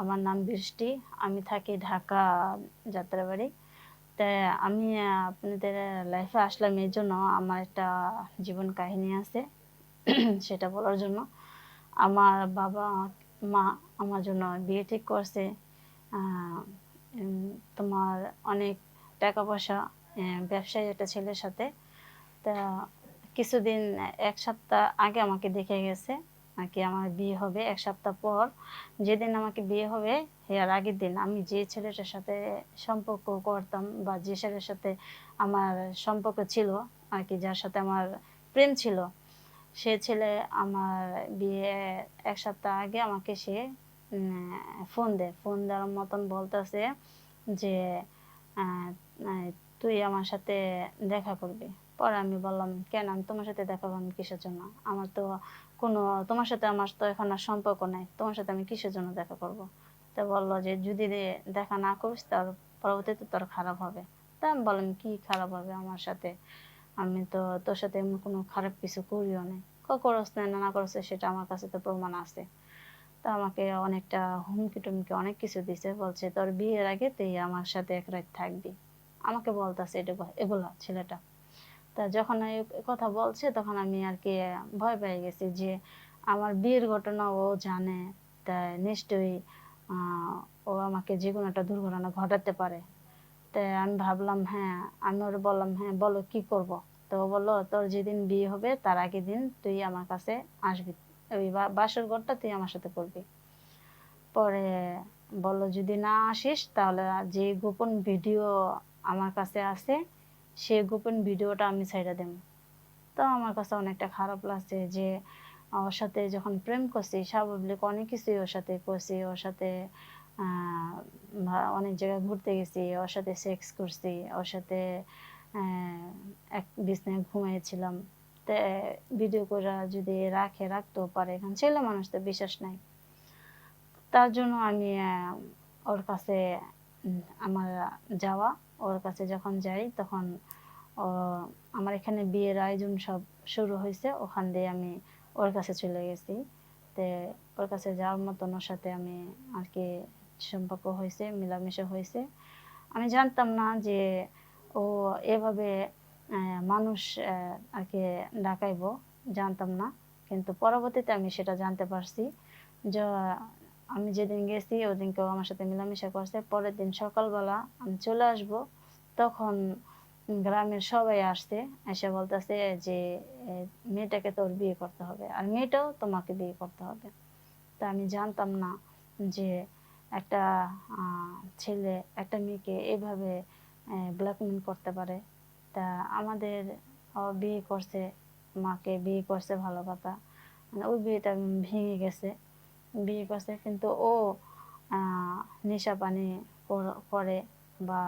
আমার নাম বৃষ্টি, আমি থাকি ঢাকা যাত্রাবাড়ি। তাই আমি আপনাদের লাইফে আসলাম এই জন্য আমার একটা জীবন কাহিনী আছে, সেটা বলার জন্য। আমার বাবা, মা আমার জন্য বিয়ে ঠিক করছে তোমার অনেক টাকা পয়সা ব্যবসায়ী একটা ছেলের সাথে। তা, কিছুদিন, এক সপ্তাহ আগে আমাকে দেখে গেছে। আর কি আমার বিয়ে হবে এক সপ্তাহ পর। যেদিন আমাকে বিয়ে হবে এর আগের দিন আমি যে ছেলেটার সাথে সম্পর্ক করতাম বা যে ছেলের সাথে আমার সম্পর্ক ছিল, আর কি যার সাথে আমার প্রেম ছিল, সে ছেলে আমার বিয়ে এক সপ্তাহ আগে আমাকে সে ফোন দেয়। ফোন দেওয়ার মতন বলতেছে যে তুই আমার সাথে দেখা করবি। পরে আমি বললাম, কেন? আমি তোমার সাথে দেখা করব কিসের জন্য? আমার তো কোনো, তোমার সাথে আমার তো এখন আর সম্পর্ক নাই। তোমার সাথে আমি কিসের জন্য দেখা করব? তা বলল যে, যদি দেখা না করিস, তার পরবর্তীতে তোর খারাপ হবে। তা আমি বললাম, কি খারাপ হবে আমার সাথে? আমি তো তোর সাথে এমন কোনো খারাপ কিছু করিও না ক, করস না না করছে সেটা আমার কাছে তো প্রমাণ আছে। তা আমাকে অনেকটা হুমকি টুমকি অনেক কিছু দিছে। বলছে, তোর বিয়ের আগে তুই আমার সাথে এক রাত থাকবি। আমাকে বলতাছে, এটা এগুলা ছেলেটা। তা যখন এই কথা বলছে, তখন আমি আর কি ভয় পেয়ে গেছি যে আমার বিয়ের ঘটনা ও জানে, তাই নিশ্চয়ই ও আমাকে যে কোনো একটা দুর্ঘটনা ঘটাতে পারে। তাই আমি ভাবলাম হ্যাঁ আমি ওর বললাম হ্যাঁ বলো কি করব? তো ও বলল, তোর যেদিন বিয়ে হবে, তার আগের দিন তুই আমার কাছে আসবি। ওই বাসর ঘরটা তুই আমার সাথে করবি। পরে বলল, যদি না আসিস, তাহলে যে গোপন ভিডিও আমার কাছে আছে সেই গোপন ভিডিওটা আমি ছেড়ে দেব। তো আমার কাছে অনেকটা খারাপ লাগছে যে, ওর সাথে যখন প্রেম করছি, স্বাভাবিক অনেক কিছুই ওর সাথে করছি, ওর সাথে অনেক জায়গায় ঘুরতে গেছি, ওর সাথে সেক্স করছি, ওর সাথে এক বিছনায় ঘুমিয়েছিলাম তে ভিডিও করে যদি রাখে, রাখতেও পারে এখন ছেলে মানুষ তো বিশ্বাস নাই। তার জন্য আমি ওর কাছে আমার যাওয়া, ওর কাছে যখন যাই তখন আমার এখানে বিয়ের আয়োজন সব শুরু হয়েছে, ওখান দিয়ে আমি ওর কাছে চলে গেছি। তে, ওর কাছে যাওয়ার মতন ওর সাথে আমি আর কি সম্পর্ক হয়েছে, মেলামেশা হয়েছে। আমি জানতাম না যে ও এভাবে মানুষ আর কি ডাকাইবো, জানতাম না। কিন্তু পরবর্তীতে আমি সেটা জানতে পারছি। যে আমি যেদিন গেছি, ওদিনকেও আমার সাথে মেলামেশা করছে। পরের দিন সকালবেলা আমি চলে আসব। তখন গ্রামের সবাই আসছে, এসে বলতেছে যে মেয়েটাকে তোর বিয়ে করতে হবে। আর মেয়েটাও তোমাকে বিয়ে করতে হবে। তা আমি জানতাম না যে একটা ছেলে একটা মেয়েকে এভাবে ব্ল্যাকমেল করতে পারে। তা আমাদের বিয়ে করছে, মাকে বিয়ে করছে ভালো কথা। মানে ওই বিয়েটা ভেঙে গেছে। বিয়ে করছে কিন্তু ও নেশা পানি করে বা